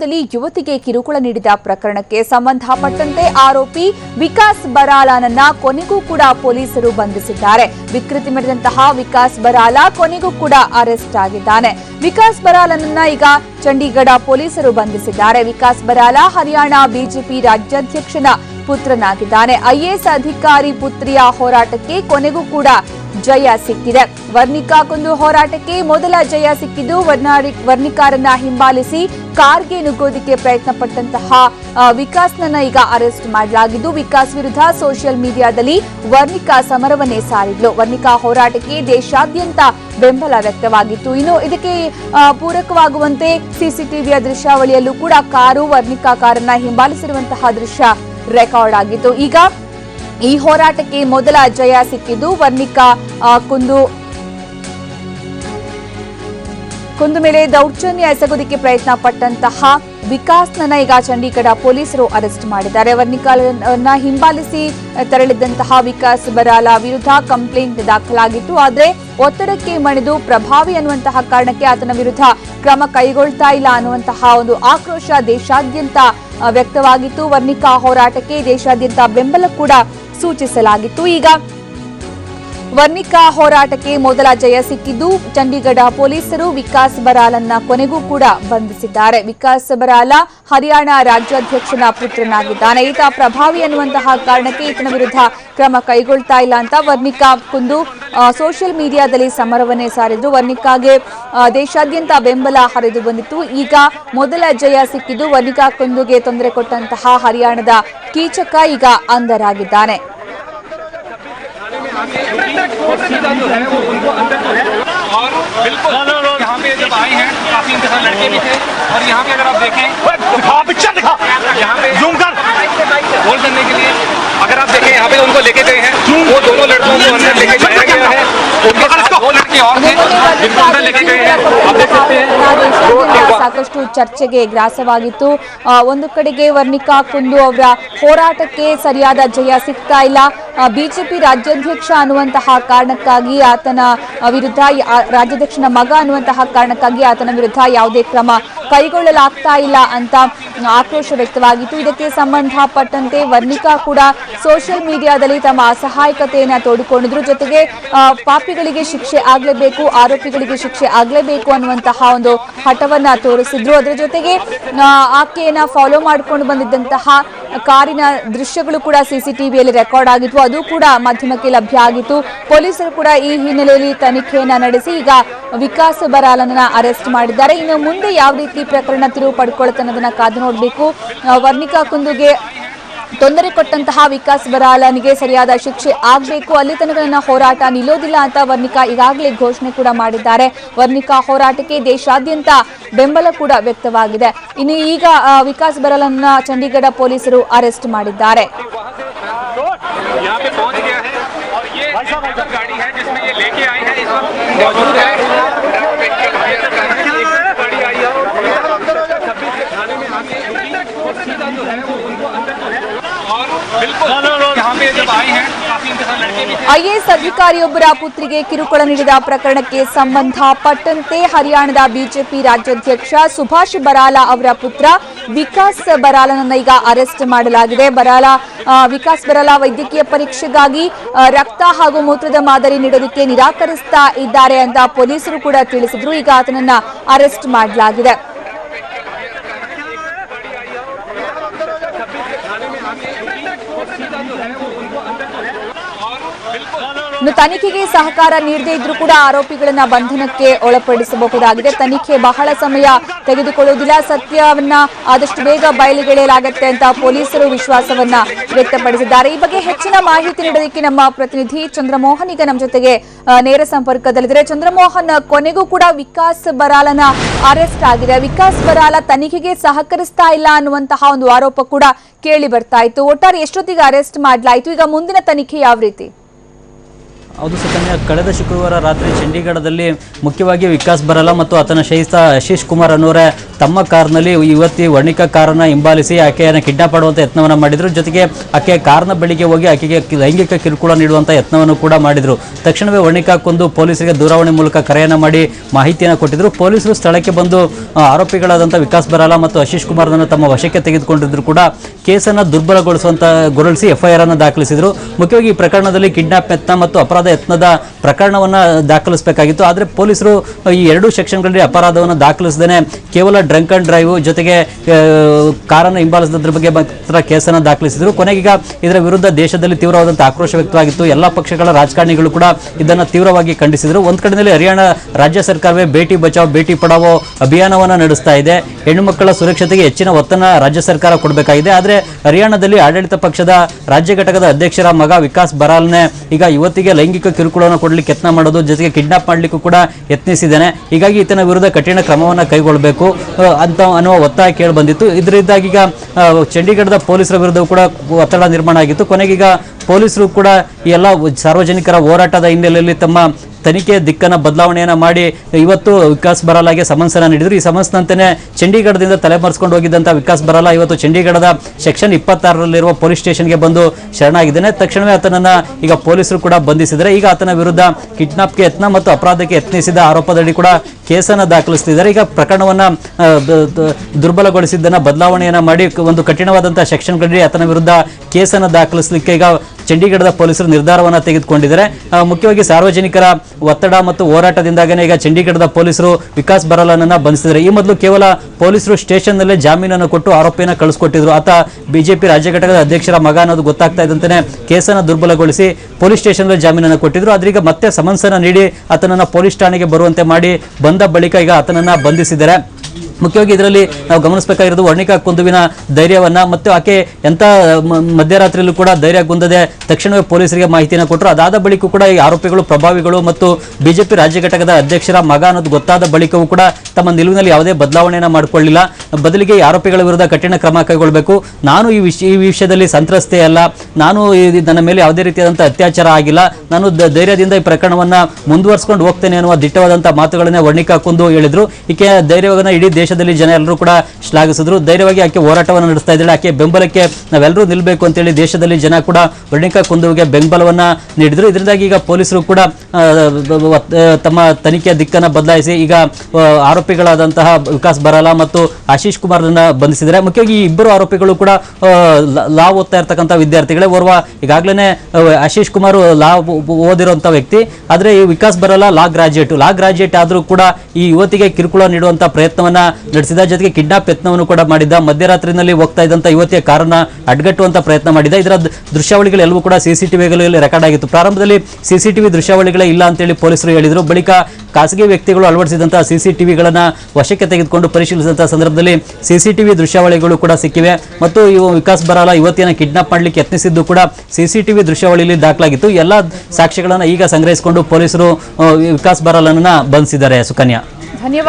ಗ್ರಾಮದಲ್ಲಿ ಯುವತಿಗೆ ಕಿರುಕುಳ ನೀಡಿದ ಪ್ರಕರಣಕ್ಕೆ ಸಂಬಂಧಪಟ್ಟಂತೆ ಆರೋಪಿ ವಿಕಾಸ್ ಬರಾಲನನ್ನ ಕೊನೆಗೂ ಕೂಡ ಪೊಲೀಸರು ಬಂಧಿಸಿದ್ದಾರೆ. ವಿಕೃತಿ ಮೆರೆದಂತಹ ವಿಕಾಸ್ ಬರಾಲ ಕೊನೆಗೂ ಕೂಡ ಅರೆಸ್ಟ್ ಆಗಿದ್ದಾನೆ. ವಿಕಾಸ್ ಬರಾಲನನ್ನ ಈಗ ಚಂಡೀಗಢ ಪೊಲೀಸರು ಬಂಧಿಸಿದ್ದಾರೆ. ವಿಕಾಸ್ ಬರಾಲ, ಹರಿಯಾಣ ಬಿಜೆಪಿ ರಾಜ್ಯಾಧ್ಯಕ್ಷನ ಪುತ್ರನಾಗಿದ್ದಾನೆ. ಐಎಎಸ್ ಅಧಿಕಾರಿ ಪುತ್ರಿಯ ಹೋರಾಟಕ್ಕೆ ಕೊನೆಗೂ ಕೂಡ ಜಯ ಸಿಕ್ಕಿದೆ. ವರ್ಣಿಕಾ ಕುಂದು ಹೋರಾಟಕ್ಕೆ ಮೊದಲ ಜಯ ಸಿಕ್ಕಿದ್ದು ವರ್ಣಿಕಾರನ್ನ ಹಿಂಬಾಲಿಸಿ ಕಾರ್ಗೆ ನುಗ್ಗೋದಕ್ಕೆ ಪ್ರಯತ್ನ ಪಟ್ಟಂತಹ ವಿಕಾಸ್ನನ್ನ ಈಗ ಅರೆಸ್ಟ್ ಮಾಡಲಾಗಿದ್ದು, ವಿಕಾಸ್ ವಿರುದ್ಧ ಸೋಷಿಯಲ್ ಮೀಡಿಯಾದಲ್ಲಿ ವರ್ಣಿಕಾ ಸಮರವನ್ನೇ ಸಾರಿದ್ಲು. ವರ್ಣಿಕಾ ಹೋರಾಟಕ್ಕೆ ದೇಶಾದ್ಯಂತ ಬೆಂಬಲ ವ್ಯಕ್ತವಾಗಿತ್ತು. ಇನ್ನು ಇದಕ್ಕೆ ಪೂರಕವಾಗುವಂತೆ ಸಿಸಿಟಿವಿಯ ದೃಶ್ಯಾವಳಿಯಲ್ಲೂ ಕೂಡ ಕಾರು, ವರ್ಣಿಕಾ ಕಾರನ್ನ ಹಿಂಬಾಲಿಸಿರುವಂತಹ ದೃಶ್ಯ ರೆಕಾರ್ಡ್ ಆಗಿತ್ತು. ಈಗ ಈ ಹೋರಾಟಕ್ಕೆ ಮೊದಲ ಜಯ ಸಿಕ್ಕಿದ್ದು ವರ್ಣಿಕಾ ಕುಂದು ಕುಂದು ಮೇಲೆ ದೌರ್ಜನ್ಯ ಎಸಗೋದಕ್ಕೆ ಪ್ರಯತ್ನ ಪಟ್ಟಂತಹ ವಿಕಾಸ್ನನ್ನ ಈಗ ಚಂಡೀಗಢ ಪೊಲೀಸರು ಅರೆಸ್ಟ್ ಮಾಡಿದ್ದಾರೆ. ವರ್ನಿಕಾಲನ್ನ ಹಿಂಬಾಲಿಸಿ ತೆರಳಿದ್ದಂತಹ ವಿಕಾಸ್ ಬರಾಲ ವಿರುದ್ಧ ಕಂಪ್ಲೇಂಟ್ ದಾಖಲಾಗಿತ್ತು. ಆದರೆ ಒತ್ತಡಕ್ಕೆ ಮಣಿದು ಪ್ರಭಾವಿ ಅನ್ನುವಂತಹ ಕಾರಣಕ್ಕೆ ಆತನ ವಿರುದ್ಧ ಕ್ರಮ ಕೈಗೊಳ್ತಾ ಇಲ್ಲ ಅನ್ನುವಂತಹ ಒಂದು ಆಕ್ರೋಶ ದೇಶಾದ್ಯಂತ ವ್ಯಕ್ತವಾಗಿತ್ತು. ವರ್ಣಿಕಾ ಹೋರಾಟಕ್ಕೆ ದೇಶಾದ್ಯಂತ ಬೆಂಬಲ ಕೂಡ ಸೂಚಿಸಲಾಗಿತ್ತು. ಈಗ ವರ್ಣಿಕಾ ಹೋರಾಟಕ್ಕೆ ಮೊದಲ ಜಯ ಸಿಕ್ಕಿದ್ದು ಚಂಡೀಗಢ ಪೊಲೀಸರು ವಿಕಾಸ್ ಬರಾಲನ್ನ ಕೊನೆಗೂ ಕೂಡ ಬಂಧಿಸಿದ್ದಾರೆ. ವಿಕಾಸ್ ಬರಾಲ ಹರಿಯಾಣ ರಾಜ್ಯಾಧ್ಯಕ್ಷನ ಪುತ್ರನಾಗಿದ್ದಾನೆ. ಈತ ಪ್ರಭಾವಿ ಎನ್ನುವಂತಹ ಕಾರಣಕ್ಕೆ ಈತನ ವಿರುದ್ಧ ಕ್ರಮ ಕೈಗೊಳ್ತಾ ಇಲ್ಲ ಅಂತ ವರ್ಣಿಕಾ ಕುಂದು ಸೋಷಿಯಲ್ ಮೀಡಿಯಾದಲ್ಲಿ ಸಮರವನ್ನೇ ಸಾರಿದ್ರು. ವರ್ಣಿಕಾಗೆ ದೇಶಾದ್ಯಂತ ಬೆಂಬಲ ಹರಿದು ಬಂದಿತ್ತು. ಈಗ ಮೊದಲ ಜಯ ಸಿಕ್ಕಿದ್ದು ವರ್ಣಿಕಾ ಕುಂದುಗೆ ತೊಂದರೆ ಕೊಟ್ಟಂತಹ ಹರಿಯಾಣದ ಕೀಚಕ ಈಗ ಅಂಧರಾಗಿದ್ದಾನೆ. और बिल्कुल यहाँ पे जब आए हैं काफी इनके साथ लड़के भी थे और यहाँ पे अगर आप देखें दिखा पिक्चर दिखा यहाँ पे जूम कर गोल करने के लिए अगर आप देखें यहाँ पे उनको लेके गए हैं वो दोनों लड़कों को अंदर लेके जाया गया है उनके साथ दो लड़के और थे जिनको अंदर लेके गए हैं आप देख सकते हैं ದೇಶಾದ್ಯಂತ ಸಾಕಷ್ಟು ಚರ್ಚೆಗೆ ಗ್ರಾಸವಾಗಿತ್ತು ಆ, ಒಂದು ಕಡೆಗೆ ವರ್ಣಿಕಾ ಕುಂದು ಅವರ ಹೋರಾಟಕ್ಕೆ ಸರಿಯಾದ ಜಯ ಸಿಗ್ತಾ ಇಲ್ಲ ಬಿಜೆಪಿ ರಾಜ್ಯಾಧ್ಯಕ್ಷ ಅನ್ನುವಂತಹ ಕಾರಣಕ್ಕಾಗಿ ಆತನ ವಿರುದ್ಧ ರಾಜ್ಯಾಧ್ಯಕ್ಷನ ಮಗ ಅನ್ನುವಂತಹ ಕಾರಣಕ್ಕಾಗಿ ಆತನ ವಿರುದ್ಧ ಯಾವುದೇ ಕ್ರಮ ಕೈಗೊಳ್ಳಲಾಗ್ತಾ ಇಲ್ಲ ಅಂತ ಆಕ್ರೋಶ ವ್ಯಕ್ತವಾಗಿತ್ತು. ಇದಕ್ಕೆ ಸಂಬಂಧಪಟ್ಟಂತೆ ವರ್ಣಿಕಾ ಕೂಡ ಸೋಷಿಯಲ್ ಮೀಡಿಯಾದಲ್ಲಿ ತಮ್ಮ ಅಸಹಾಯಕತೆಯನ್ನ ತೋಡಿಕೊಂಡಿದ್ರು. ಜೊತೆಗೆ ಪಾಪಿಗಳಿಗೆ ಶಿಕ್ಷೆ ಆಗ್ಲೇಬೇಕು, ಆರೋಪಿಗಳಿಗೆ ಶಿಕ್ಷೆ ಆಗ್ಲೇಬೇಕು ಅನ್ನುವಂತಹ ಒಂದು ಹಠವನ್ನ ತೋರಿಸಿದ್ರು. ಅದರ ಜೊತೆಗೆ ಆಕೆಯನ್ನ ಫಾಲೋ ಮಾಡ್ಕೊಂಡು ಬಂದಿದ್ದಂತಹ ಕಾರಿನ ದೃಶ್ಯಗಳು ಕೂಡ ಸಿಸಿಟಿವಿಯಲ್ಲಿ ರೆಕಾರ್ಡ್ ಆಗಿತ್ತು ಅದು ಕೂಡ ಮಾಧ್ಯಮಕ್ಕೆ ಲಭ್ಯ ಆಗಿತ್ತು. ಪೊಲೀಸರು ಕೂಡ ಈ ಹಿನ್ನೆಲೆಯಲ್ಲಿ ತನಿಖೆಯನ್ನ ನಡೆಸಿ ಈಗ ವಿಕಾಸ್ ಬರಾಲನ್ನ ಅರೆಸ್ಟ್ ಮಾಡಿದ್ದಾರೆ. ಇನ್ನು ಮುಂದೆ ಯಾವ ರೀತಿ ಪ್ರಕರಣ ತಿರುವು ಪಡ್ಕೊಳ್ತಾನೆ ಅನ್ನೋದನ್ನ ಕಾದು ನೋಡಬೇಕು ವರ್ಣಿಕಾ ಕುಂದುಗೆ ತೊಂದರೆ ಕೊಟ್ಟಂತಹ ವಿಕಾಸ್ ಬರಾಲನಿಗೆ ಸರಿಯಾದ ಶಿಕ್ಷೆ ಆಗಬೇಕು ಅಲ್ಲಿ ತನಕ ನನ್ನ ಹೋರಾಟ ನಿಲ್ಲೋದಿಲ್ಲ ಅಂತ ವರ್ಣಿಕಾ ಈಗಾಗಲೇ ಘೋಷಣೆ ಕೂಡ ಮಾಡಿದ್ದಾರೆ ವರ್ಣಿಕಾ ಹೋರಾಟಕ್ಕೆ ದೇಶಾದ್ಯಂತ ಬೆಂಬಲ ಕೂಡ ವ್ಯಕ್ತವಾಗಿದೆ ಇನ್ನು ಈಗ ಆ, ವಿಕಾಸ್ ಬರಾಲನ್ನ ಚಂಡೀಗಢ ಪೊಲೀಸರು ಅರೆಸ್ಟ್ ಮಾಡಿದ್ದಾರೆ यहाँ पे पहुंच गया है और ये जो गाड़ी है जिसमें ये लेके आए हैं इस वक्त मौजूद है ಐಎಎಸ್ ಅಧಿಕಾರಿಯೊಬ್ಬರ ಪುತ್ರಿಗೆ ಕಿರುಕುಳ ನೀಡಿದ ಪ್ರಕರಣಕ್ಕೆ ಸಂಬಂಧಪಟ್ಟಂತೆ ಹರಿಯಾಣದ ಬಿಜೆಪಿ ರಾಜ್ಯಾಧ್ಯಕ್ಷ ಸುಭಾಷ್ ಬರಾಲ ಅವರ ಪುತ್ರ ವಿಕಾಸ್ ಬರಾಲನನ್ನ ಈಗ ಅರೆಸ್ಟ್ ಮಾಡಲಾಗಿದೆ। ಬರಾಲ ವಿಕಾಸ್ ಬರಾಲ ವೈದ್ಯಕೀಯ ಪರೀಕ್ಷೆಗಾಗಿ ರಕ್ತ ಹಾಗೂ ಮೂತ್ರದ ಮಾದರಿ ನೀಡೋದಕ್ಕೆ ನಿರಾಕರಿಸ್ತಾ ಇದ್ದಾರೆ ಅಂತ ಪೊಲೀಸರು ಕೂಡ ತಿಳಿಸಿದ್ರು. ಈಗ ಆತನನ್ನ ಅರೆಸ್ಟ್ ಮಾಡಲಾಗಿದೆ. ತನಿಖೆಗೆ ಸಹಕಾರ ನೀಡದೇ ಇದ್ರೂ ಕೂಡ ಆರೋಪಿಗಳನ್ನ ಬಂಧನಕ್ಕೆ ಒಳಪಡಿಸಬಹುದಾಗಿದೆ. ತನಿಖೆ ಬಹಳ ಸಮಯ ತೆಗೆದುಕೊಳ್ಳುವುದಿಲ್ಲ. ಸತ್ಯವನ್ನ ಆದಷ್ಟು ಬೇಗ ಬಯಲಿಗೆಳೆಯಲಾಗುತ್ತೆ ಅಂತ ಪೊಲೀಸರು ವಿಶ್ವಾಸವನ್ನ ವ್ಯಕ್ತಪಡಿಸಿದ್ದಾರೆ. ಈ ಬಗ್ಗೆ ಹೆಚ್ಚಿನ ಮಾಹಿತಿ ನೀಡೋದಕ್ಕೆ ನಮ್ಮ ಪ್ರತಿನಿಧಿ ಚಂದ್ರಮೋಹನ್ ಈಗ ನಮ್ಮ ಜೊತೆಗೆ ನೇರ ಸಂಪರ್ಕದಲ್ಲಿದ್ದಾರೆ. ಚಂದ್ರಮೋಹನ್, ಕೊನೆಗೂ ಕೂಡ ವಿಕಾಸ್ ಬರಾಲನ ಅರೆಸ್ಟ್ ಆಗಿದೆ. ವಿಕಾಸ್ ಬರಾಲ ತನಿಖೆಗೆ ಸಹಕರಿಸ್ತಾ ಇಲ್ಲ ಅನ್ನುವಂತಹ ಒಂದು ಆರೋಪ ಕೂಡ ಕೇಳಿ ಬರ್ತಾ ಇತ್ತು. ಒಟ್ಟಾರೆ ಎಷ್ಟೊತ್ತಿಗೆ ಅರೆಸ್ಟ್ ಮಾಡಲಾಯಿತು? ಈಗ ಮುಂದಿನ ತನಿಖೆ ಯಾವ ರೀತಿ? ಹೌದು ಸುಕನ್ಯಾ ಕಳೆದ ಶುಕ್ರವಾರ ರಾತ್ರಿ ಚಂಡೀಗಢದಲ್ಲಿ ಮುಖ್ಯವಾಗಿ ವಿಕಾಸ್ ಬರಲ್ಲ ಮತ್ತು ಆತನ ಶೈಸ್ತ ಆಶೀಶ್ ಕುಮಾರ್ ಅನ್ನೋರೇ ತಮ್ಮ ಕಾರ್ನಲ್ಲಿ ಯುವತಿ ವರ್ಣಿಕಾ ಕಾರನ್ನು ಹಿಂಬಾಲಿಸಿ ಆಕೆಯನ್ನು ಕಿಡ್ನಾಪ್ ಮಾಡುವಂಥ ಯತ್ನವನ್ನು ಮಾಡಿದರು. ಜೊತೆಗೆ ಆಕೆ ಕಾರ್ನ ಬಳಿಗೆ ಹೋಗಿ ಆಕೆಗೆ ಲೈಂಗಿಕ ಕಿರುಕುಳ ನೀಡುವಂಥ ಯತ್ನವನ್ನು ಕೂಡ ಮಾಡಿದರು. ತಕ್ಷಣವೇ ವರ್ಣಿಕಾ ಕೊಂದು ಪೊಲೀಸರಿಗೆ ದೂರವಾಣಿ ಮೂಲಕ ಕರೆಯನ್ನು ಮಾಡಿ ಮಾಹಿತಿಯನ್ನು ಕೊಟ್ಟಿದ್ರು. ಪೊಲೀಸರು ಸ್ಥಳಕ್ಕೆ ಬಂದು ಆರೋಪಿಗಳಾದಂಥ ವಿಕಾಸ್ ಬರಾಲ ಮತ್ತು ಆಶೀಶ್ ಕುಮಾರ್ನನ್ನು ತಮ್ಮ ವಶಕ್ಕೆ ತೆಗೆದುಕೊಂಡಿದ್ದರು ಕೂಡ ಕೇಸನ್ನು ದುರ್ಬಲಗೊಳಿಸುವಂಥ ಗೊರಳಿಸಿ ಎಫ್ಐಆರ್ ಅನ್ನು ದಾಖಲಿಸಿದರು. ಮುಖ್ಯವಾಗಿ ಈ ಪ್ರಕರಣದಲ್ಲಿ ಕಿಡ್ನಾಪ್ ಯತ್ನ ಮತ್ತು ಅಪರಾಧ ಯತ್ನದ ಪ್ರಕರಣವನ್ನ ದಾಖಲಿಸಬೇಕಾಗಿತ್ತು. ಆದರೆ ಪೊಲೀಸರು, ಈ ಎರಡು ಸೆಕ್ಷನ್ಗಳಲ್ಲಿ ಅಪರಾಧವನ್ನು ದಾಖಲಿಸದೇನೆ ಕೇವಲ ಡ್ರಂಕ್ ಅಂಡ್ ಡ್ರೈವ್ ಜೊತೆಗೆ ಕಾರನ್ನು ಹಿಂಬಾಲಿಸಿದ್ರ ಬಗ್ಗೆ ಮಾತ್ರ ಕೇಸನ್ನು ದಾಖಲಿಸಿದ್ರು. ಕೊನೆಗೀಗ ಇದರ ವಿರುದ್ಧ ದೇಶದಲ್ಲಿ ತೀವ್ರವಾದಂತಹ ಆಕ್ರೋಶ ವ್ಯಕ್ತವಾಗಿತ್ತು. ಎಲ್ಲ ಪಕ್ಷಗಳ ರಾಜಕಾರಣಿಗಳು ಕೂಡ ಇದನ್ನು ತೀವ್ರವಾಗಿ ಖಂಡಿಸಿದರು. ಒಂದು ಕಡೆಯಲ್ಲಿ ಹರಿಯಾಣ ರಾಜ್ಯ ಸರ್ಕಾರವೇ ಬೇಟಿ ಬಚಾವ್ ಬೇಟಿ ಪಡಾವೋ ಅಭಿಯಾನವನ್ನು ನಡೆಸ್ತಾ ಇದೆ. ಹೆಣ್ಣು ಮಕ್ಕಳ ಸುರಕ್ಷತೆಗೆ ಹೆಚ್ಚಿನ ಒತ್ತನ್ನು ರಾಜ್ಯ ಸರ್ಕಾರ ಕೊಡಬೇಕಾಗಿದೆ. ಆದರೆ ಹರಿಯಾಣದಲ್ಲಿ ಆಡಳಿತ ಪಕ್ಷದ ರಾಜ್ಯ ಘಟಕದ ಅಧ್ಯಕ್ಷರ ಮಗ ವಿಕಾಸ್ ಬರಾಲ್ನೆ ಈಗ ಇವತ್ತಿಗೆ ಲೈಂಗಿಕ ಕಿರುಕುಳವನ್ನು ಕೊಡಲಿಕ್ಕೆ ಯತ್ನ ಮಾಡೋದು, ಜೊತೆಗೆ ಕಿಡ್ನಾಪ್ ಮಾಡಲಿಕ್ಕೂ ಕೂಡ ಯತ್ನಿಸಿದ್ದಾನೆ. ಹೀಗಾಗಿ ಈತನ ವಿರುದ್ಧ ಕಠಿಣ ಕ್ರಮವನ್ನು ಕೈಗೊಳ್ಳಬೇಕು ಅಂತ ಅನ್ನುವ ಒತ್ತಾಯ ಕೇಳಿ ಬಂದಿತ್ತು ಇದರಿಂದಾಗಿ ಈಗ ಚಂಡೀಗಢದ ಪೊಲೀಸರ ವಿರುದ್ಧ ಕೂಡ ಒತ್ತಡ ನಿರ್ಮಾಣ ಆಗಿತ್ತು. ಕೊನೆಗೀಗ ಪೊಲೀಸರು ಕೂಡ ಈ ಎಲ್ಲ ಸಾರ್ವಜನಿಕರ ಹೋರಾಟದ ಹಿನ್ನೆಲೆಯಲ್ಲಿ ತಮ್ಮ ತನಿಖೆಯ ದಿಕ್ಕನ್ನು ಬದಲಾವಣೆಯನ್ನು ಮಾಡಿ ಇವತ್ತು ವಿಕಾಸ್ ಬರಾಲಾಗೆ ಸಮನ್ಸನ್ನು ನೀಡಿದರು. ಈ ಸಮನ್ಸ್ನಂತೆಯೇ ಚಂಡೀಗಢದಿಂದ ತಲೆಮರೆಸ್ಕೊಂಡು ಹೋಗಿದ್ದಂಥ ವಿಕಾಸ್ ಬರಾಲ. ಇವತ್ತು ಚಂಡೀಗಢದ ಸೆಕ್ಷನ್ ಇಪ್ಪತ್ತಾರರಲ್ಲಿರುವ ಪೊಲೀಸ್ ಸ್ಟೇಷನ್ಗೆ ಬಂದು ಶರಣಾಗಿದ್ದಾನೆ. ತಕ್ಷಣವೇ ಆತನನ್ನು ಈಗ ಪೊಲೀಸರು ಕೂಡ ಬಂಧಿಸಿದರೆ ಈಗ ಆತನ ವಿರುದ್ಧ ಕಿಡ್ನಾಪ್ಗೆ ಯತ್ನ ಮತ್ತು ಅಪರಾಧಕ್ಕೆ ಯತ್ನಿಸಿದ ಆರೋಪದಡಿ ಕೂಡ ಕೇಸನ್ನು ದಾಖಲಿಸ್ತಿದ್ದಾರೆ. ಈಗ ಪ್ರಕರಣವನ್ನು ದುರ್ಬಲಗೊಳಿಸಿದ್ದನ್ನು ಬದಲಾವಣೆಯನ್ನು ಮಾಡಿ ಒಂದು ಕಠಿಣವಾದಂಥ ಸೆಕ್ಷನ್ಗಳಲ್ಲಿ ಆತನ ವಿರುದ್ಧ ಕೇಸನ್ನು ದಾಖಲಿಸಲಿಕ್ಕೆ ಈಗ ಚಂಡೀಗಢದ ಪೊಲೀಸರು ನಿರ್ಧಾರವನ್ನು ತೆಗೆದುಕೊಂಡಿದ್ದಾರೆ. ಮುಖ್ಯವಾಗಿ ಸಾರ್ವಜನಿಕರ ಒತ್ತಡ ಮತ್ತು ಹೋರಾಟದಿಂದಾಗನೇ ಈಗ ಚಂಡೀಗಢದ ಪೊಲೀಸರು ವಿಕಾಸ್ ಬರಲನನ್ನ ಬಂಧಿಸಿದ್ದಾರೆ. ಈ ಮೊದಲು ಕೇವಲ ಪೊಲೀಸರು ಸ್ಟೇಷನ್ನಲ್ಲೇ ಜಾಮೀನನ್ನು ಕೊಟ್ಟು ಆರೋಪಿಯನ್ನು ಕಳಿಸ್ಕೊಟ್ಟಿದ್ರು. ಆತ ಬಿಜೆಪಿ ರಾಜ್ಯ ಘಟಕದ ಅಧ್ಯಕ್ಷರ ಮಗ ಅನ್ನೋದು ಗೊತ್ತಾಗ್ತಾ ಇದ್ದಂತೆ ಕೇಸನ್ನು ದುರ್ಬಲಗೊಳಿಸಿ ಪೊಲೀಸ್ ಸ್ಟೇಷನ್ನಲ್ಲಿ ಜಾಮೀನನ್ನು ಕೊಟ್ಟಿದ್ರು. ಆದ್ರೀಗ ಮತ್ತೆ ಸಮನ್ಸನ್ನು ನೀಡಿ ಆತನನ್ನ ಪೊಲೀಸ್ ಠಾಣೆಗೆ ಬರುವಂತೆ ಮಾಡಿ ಬಂದ ಬಳಿಕ ಈಗ ಆತನನ್ನ ಬಂಧಿಸಿದ್ದಾರೆ. ಮುಖ್ಯವಾಗಿ ಇದರಲ್ಲಿ ನಾವು ಗಮನಿಸಬೇಕಾಗಿರೋದು ವರ್ಣಿಕಾ ಕುಂದುವಿನ ಧೈರ್ಯವನ್ನ ಮತ್ತು ಆಕೆ ಎಂತ ಮಧ್ಯರಾತ್ರಿಯಲ್ಲೂ ಕೂಡ ಧೈರ್ಯ ಕುಂದದೆ ತಕ್ಷಣವೇ ಪೊಲೀಸರಿಗೆ ಮಾಹಿತಿಯನ್ನು ಕೊಟ್ಟರು. ಅದಾದ ಬಳಿಕ ಕೂಡ ಈ ಆರೋಪಿಗಳು, ಪ್ರಭಾವಿಗಳು ಮತ್ತು ಬಿಜೆಪಿ ರಾಜ್ಯ ಘಟಕದ ಅಧ್ಯಕ್ಷರ ಮಗ ಅನ್ನೋದು ಗೊತ್ತಾದ ಬಳಿಕವೂ ಕೂಡ ತಮ್ಮ ನಿಲುವಿನಲ್ಲಿ ಯಾವುದೇ ಬದಲಾವಣೆಯನ್ನು ಮಾಡಿಕೊಳ್ಳಿಲ್ಲ. ಬದಲಿಗೆ ಈ ಆರೋಪಿಗಳ ವಿರುದ್ಧ ಕಠಿಣ ಕ್ರಮ ಕೈಗೊಳ್ಳಬೇಕು ನಾನು ಈ ಈ ವಿಷಯದಲ್ಲಿ ಸಂತ್ರಸ್ತೆ ಅಲ್ಲ. ನಾನು ನನ್ನ ಮೇಲೆ ಯಾವುದೇ ರೀತಿಯಾದಂಥ ಅತ್ಯಾಚಾರ ಆಗಿಲ್ಲ. ನಾನು ಧೈರ್ಯದಿಂದ ಈ ಪ್ರಕರಣವನ್ನ ಮುಂದುವರಿಸಿಕೊಂಡು ಹೋಗ್ತೇನೆ ಅನ್ನುವ ದಿಟ್ಟವಾದಂಥ ಮಾತುಗಳನ್ನೇ ವರ್ಣಿಕಾ ಕುಂದು ಹೇಳಿದ್ರು. ಈಕೆ ಧೈರ್ಯವನ್ನು ಇಡೀ ದೇಶದಲ್ಲಿ ಜನ ಎಲ್ಲರೂ ಕೂಡ ಶ್ಲಾಘಿಸಿದ್ರು. ಧೈರ್ಯವಾಗಿ ಆಕೆ ಹೋರಾಟವನ್ನು ನಡೆಸ್ತಾ ಇದ್ದಾಳೆ. ಆಕೆ ಬೆಂಬಲಕ್ಕೆ ನಾವೆಲ್ಲರೂ ನಿಲ್ಲಬೇಕು ಅಂತೇಳಿ ದೇಶದಲ್ಲಿ ಜನ ಕೂಡ ವರ್ಣಿಕಾ ಕುಂದುವಿಗೆ ಬೆಂಬಲವನ್ನ ನೀಡಿದ್ರು. ಇದರಿಂದಾಗಿ ಈಗ ಪೊಲೀಸರು ಕೂಡ ತಮ್ಮ ತನಿಖೆಯ ದಿಕ್ಕನ್ನು ಬದಲಾಯಿಸಿ ಈಗ ಆರೋಪಿಗಳಾದಂತಹ ವಿಕಾಸ್ ಬರಾಲ ಮತ್ತು ಆಶೀಶ್ ಕುಮಾರ್ನ ಬಂಧಿಸಿದ್ದಾರೆ. ಮುಖ್ಯವಾಗಿ ಈ ಇಬ್ಬರು ಆರೋಪಿಗಳು ಕೂಡ ಲಾ ಓದ್ತಾ ಇರ್ತಕ್ಕಂಥ ವಿದ್ಯಾರ್ಥಿಗಳೇ. ಓರ್ವ ಈಗಾಗಲೇ ಆಶೀಶ್ ಕುಮಾರ್ ಲಾ ಓದಿರುವಂಥ ವ್ಯಕ್ತಿ. ಆದರೆ ಈ ವಿಕಾಸ್ ಬರಲ್ಲ ಲಾ ಗ್ರಾಜ್ಯುಯೇಟ್ ಲಾ ಗ್ರಾಜ್ಯುಯೇಟ್ ಆದರೂ ಕೂಡ ಈ ಯುವತಿಗೆ ಕಿರುಕುಳ ನೀಡುವಂಥ ಪ್ರಯತ್ನವನ್ನ ನಡೆಸಿದ ಜೊತೆಗೆ ಕಿಡ್ನಾಪ್ ಯತ್ನವನ್ನು ಕೂಡ ಮಾಡಿದ್ದ, ಮಧ್ಯರಾತ್ರಿನಲ್ಲಿ ಹೋಗ್ತಾ ಇದ್ದಂತ ಯುವತಿಯ ಕಾರನ್ನ ಅಡ್ಗಟ್ಟುವಂತ ಪ್ರಯತ್ನ ಮಾಡಿದ. ಇದರ ದೃಶ್ಯಾವಳಿಗಳೆಲ್ಲವೂ ಕೂಡ ಸಿ ಸಿ ಟಿವಿಗಳಲ್ಲಿ ರೆಕಾರ್ಡ್ ಆಗಿತ್ತು. ಪ್ರಾರಂಭದಲ್ಲಿ ಸಿಸಿಟಿವಿ ದೃಶ್ಯಾವಳಿಗಳೇ ಇಲ್ಲ ಅಂತೇಳಿ ಪೊಲೀಸರು ಹೇಳಿದರು. ಬಳಿಕ ಖಾಸಗಿ ವ್ಯಕ್ತಿಗಳು ಅಳವಡಿಸಿದಂತಹ ಸಿ ಸಿ ಟಿವಿಗಳನ್ನು ವಶಕ್ಕೆ ತೆಗೆದುಕೊಂಡು ಪರಿಶೀಲಿಸಿದಂತಹ ಸಂದರ್ಭದಲ್ಲಿ ಸಿ ಸಿ ಟಿವಿ ದೃಶ್ಯಾವಳಿಗಳು ಕೂಡ ಸಿಕ್ಕಿವೆ. ಮತ್ತು ಇವು ವಿಕಾಸ್ ಬರಾಲ ಯುವತಿಯನ್ನು ಕಿಡ್ನಾಪ್ ಮಾಡಲಿಕ್ಕೆ ಯತ್ನಿಸಿದ್ದು ಕೂಡ ಸಿಸಿಟಿವಿ ದೃಶ್ಯಾವಳಿಯಲ್ಲಿ ದಾಖಲಾಗಿತ್ತು. ಎಲ್ಲ ಸಾಕ್ಷ್ಯಗಳನ್ನು ಈಗ ಸಂಗ್ರಹಿಸಿಕೊಂಡು ಪೊಲೀಸರು ವಿಕಾಸ್ ಬರಾಲನನ್ನ ಬಂಧಿಸಿದ್ದಾರೆ. ಸುಕನ್ಯಾ. ಧನ್ಯವಾದ.